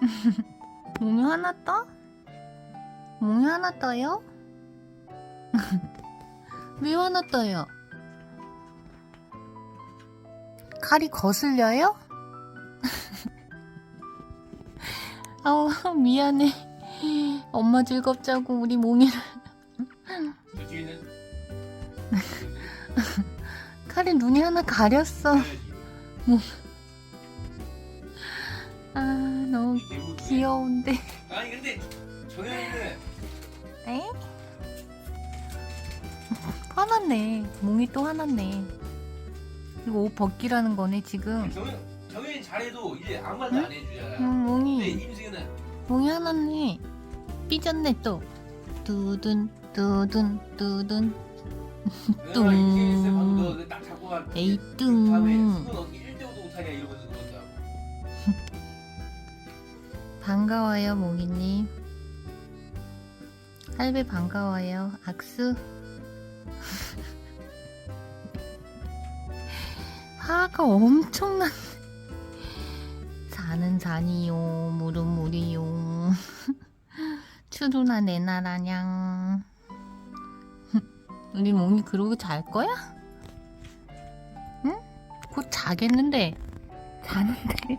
몽이 하나 떠? 몽이 하나 떠요? 왜 하나 떠요? 칼이 거슬려요? 아우 미안해 엄마 즐겁자고 우리 몽이를 칼이 눈이 하나 가렸어 아 너무 귀여운데. 아니 근데 정현이는 에? 화났네. 몽이 또 화났네. 이거 옷 벗기라는 거네 지금. 정현 정현이 잘해도 이제 아무 말도 응? 안 해주잖아. 응, 근데 몽이 임승이는 몽이 화났네. 삐졌네 또. 두둔 두둔 두둔. 내가 임승이 있을 때 방금 너딱 잡고 간 에이 다음에 뚱 수는 어떻게 1대5도 못하냐 이러면서 반가워요 몽이님 할배 반가워요 악수 화가 엄청난 산은 산이요 물은 물이요 추루나 내 나라냥 우리 몽이 그러고 잘 거야? 응? 곧 자겠는데 자는데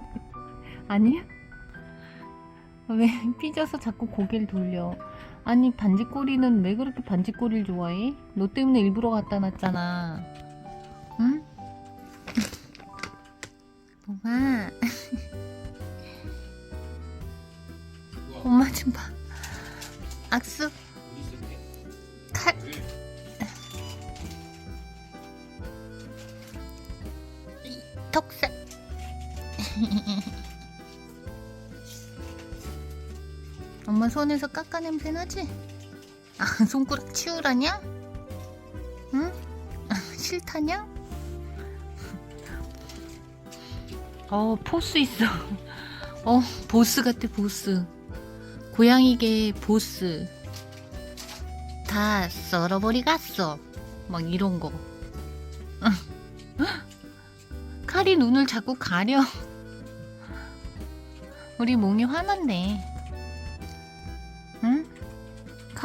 아니야? 왜 삐져서 자꾸 고개를 돌려? 아니 반지꼬리는 왜 그렇게 반지꼬리를 좋아해? 너 때문에 일부러 갖다 놨잖아. 응? 뭐가? 우와, 엄마 좀 봐. 악수? 칼. 왜? 턱살. 엄마 손에서 까까 냄새 나지? 아 손가락 치우라냐? 응? 아, 싫다냐? 어 포스 있어. 어 보스 같아 보스. 고양이계 보스. 다 썰어버리갔어. 막 이런 거. 칼이 눈을 자꾸 가려. 우리 몽이 화났네.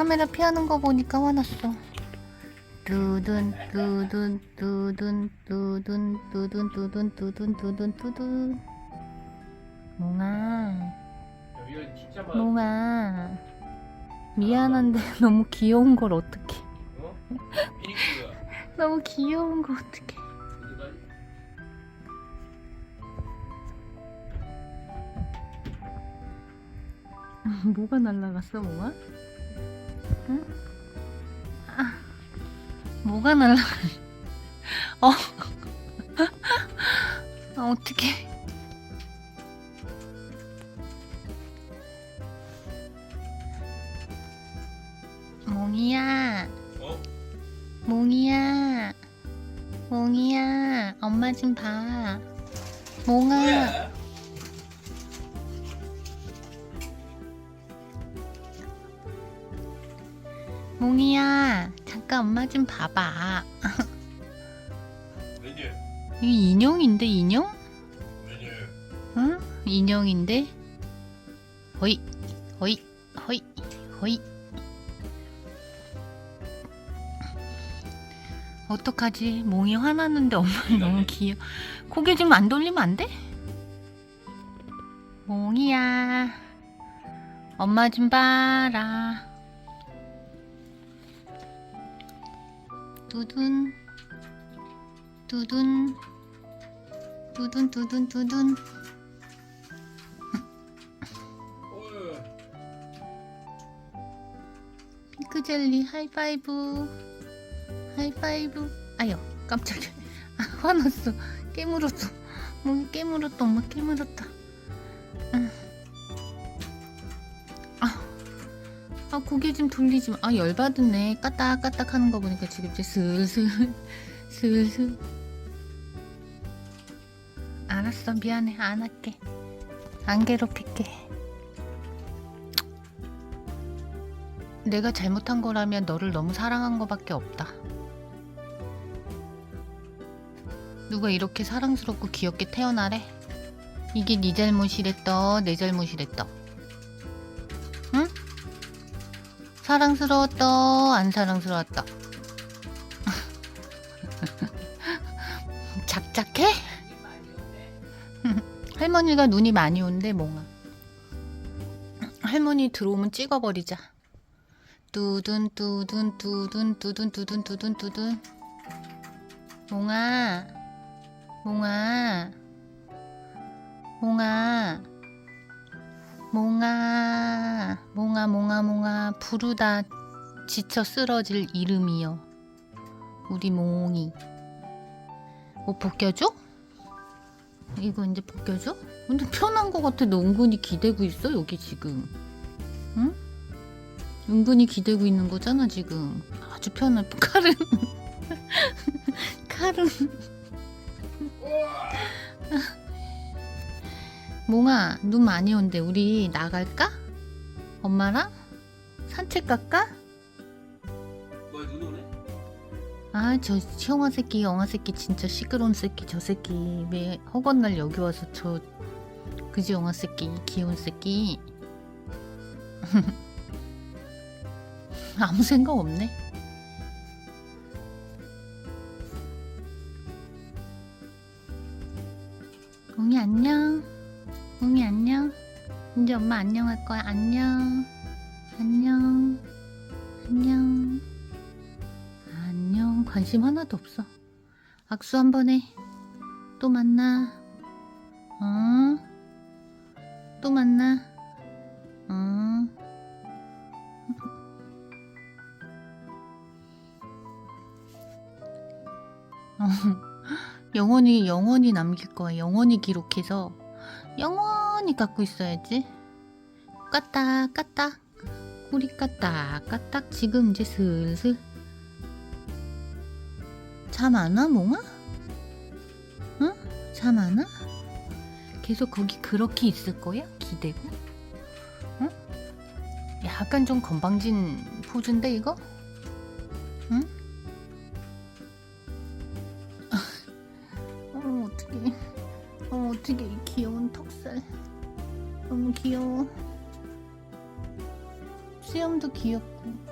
응? 카메라 피하는 거 보니까 화났어. 두둔 두둔 두둔 두둔 두둔 두둔 두둔 두둔 두둔 몽아 몽아 미안한데 너무 귀여운 걸 어? 피닉스가 너무 귀여운 거 어디가? 뭐가 날라갔어, 뭐가? 뭐가 날라가? 어, 아, 어떡해. 몽이야, 어? 몽이야, 몽이야, 엄마 좀 봐. 몽아. 뭐야? 몽이야, 잠깐 엄마 좀 봐봐. 메뉴 이 인형인데 인형? 응? 인형인데? 허이, 허이, 허이, 허이. 어떡하지? 몽이 화났는데 엄마는 너무 귀여워. 고개 좀 안 돌리면 안 돼? 몽이야, 엄마 좀 봐라. 두둔, 두둔, 두둔, 두둔, 두둔. 어휴 핑크젤리 하이파이브 하이파이브. 아유 깜짝이야. 아, 화났어. 깨물었어. 목이 깨물었다 엄마 깨물었다 아 고개 좀 돌리지 마. 아 열받았네. 까딱까딱 하는 거 보니까 지금 이제 슬슬 슬슬. 알았어. 미안해. 안 할게. 안 괴롭힐게. 내가 잘못한 거라면 너를 너무 사랑한 거밖에 없다. 누가 이렇게 사랑스럽고 귀엽게 태어나래? 이게 네 잘못이랬다 내 잘못이랬다 사랑스러웠다. 안 사랑스러웠다. 작작해? 할머니가 눈이 많이 온대 몽아 할머니 들어오면 찍어버리자. 뚜둔 뚜둔 뚜둔 뚜둔 뚜둔 뚜둔 뚜둔. 몽아. 몽아. 몽아 몽아 몽아 몽아 몽아 부르다 지쳐 쓰러질 이름이여. 우리 몽이. 옷 벗겨줘? 이거 이제 벗겨줘? 근데 편한 거 같아 너 은근히 기대고 있어 여기 지금. 응? 은근히 기대고 있는 거잖아 지금. 아주 편해 칼은. 칼은 몽아 눈 많이 온대 우리 나갈까? 엄마랑? 산책 갈까? 뭐야 눈 오네? 아 저 형아 새끼 영아 새끼 진짜 시끄러운 새끼 저 새끼 왜 허건 날 여기 와서 저 그지 영아 새끼 귀여운 새끼 아무 생각 없네 웅이 안녕 웅이 안녕? 이제 엄마 안녕할 거야. 안녕. 안녕. 안녕. 안녕. 관심 하나도 없어. 악수 한 번 해. 또 만나. 어? 또 만나. 어? 어, 영원히 영원히 남길 거야. 영원히 기록해서 영원히 갖고 있어야지 까딱 까딱 꼬리 까딱 까딱 지금 이제 슬슬 잠 안 와, 몽아? 응? 잠 안 와? 계속 거기 그렇게 있을 거야? 기대고? 응? 약간 좀 건방진 포즈인데, 이거? 응? 어, 어떡해. 어. 이 귀여운 턱살. 너무 귀여워. 수염도 귀엽고.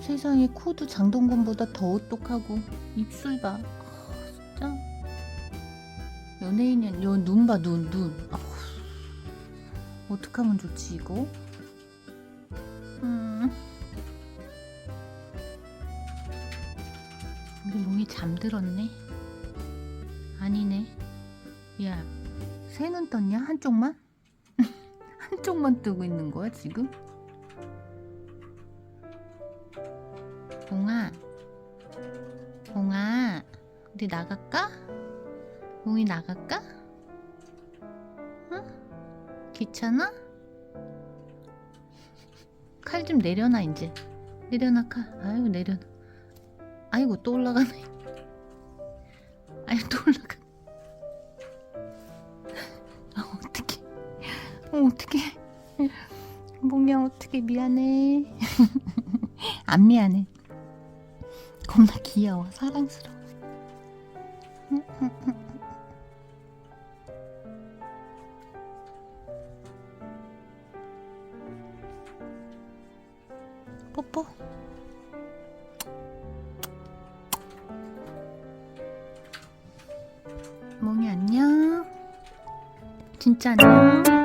세상에 코도 장동건보다 더 오똑하고 입술 봐 아, 진짜 연예인이 눈봐눈 눈. 아, 어떡하면 좋지 이거? 음. 우리 몽이 잠들었네. 아니네. 야, 새는 떴냐 한쪽만? 한쪽만 뜨고 있는 거야 지금? 봉아, 봉아, 우리 나갈까? 봉이 나갈까? 응? 귀찮아? 칼 좀 내려놔 이제. 내려놔 칼. 아이고 내려놔. 아이고 또 올라가네. 아이고 또 올라가. 어 어떡해. 봉이야 어떡해 미안해. 안 미안해. 겁나 귀여워 사랑스러워 뽀뽀 몽이 안녕 진짜 안녕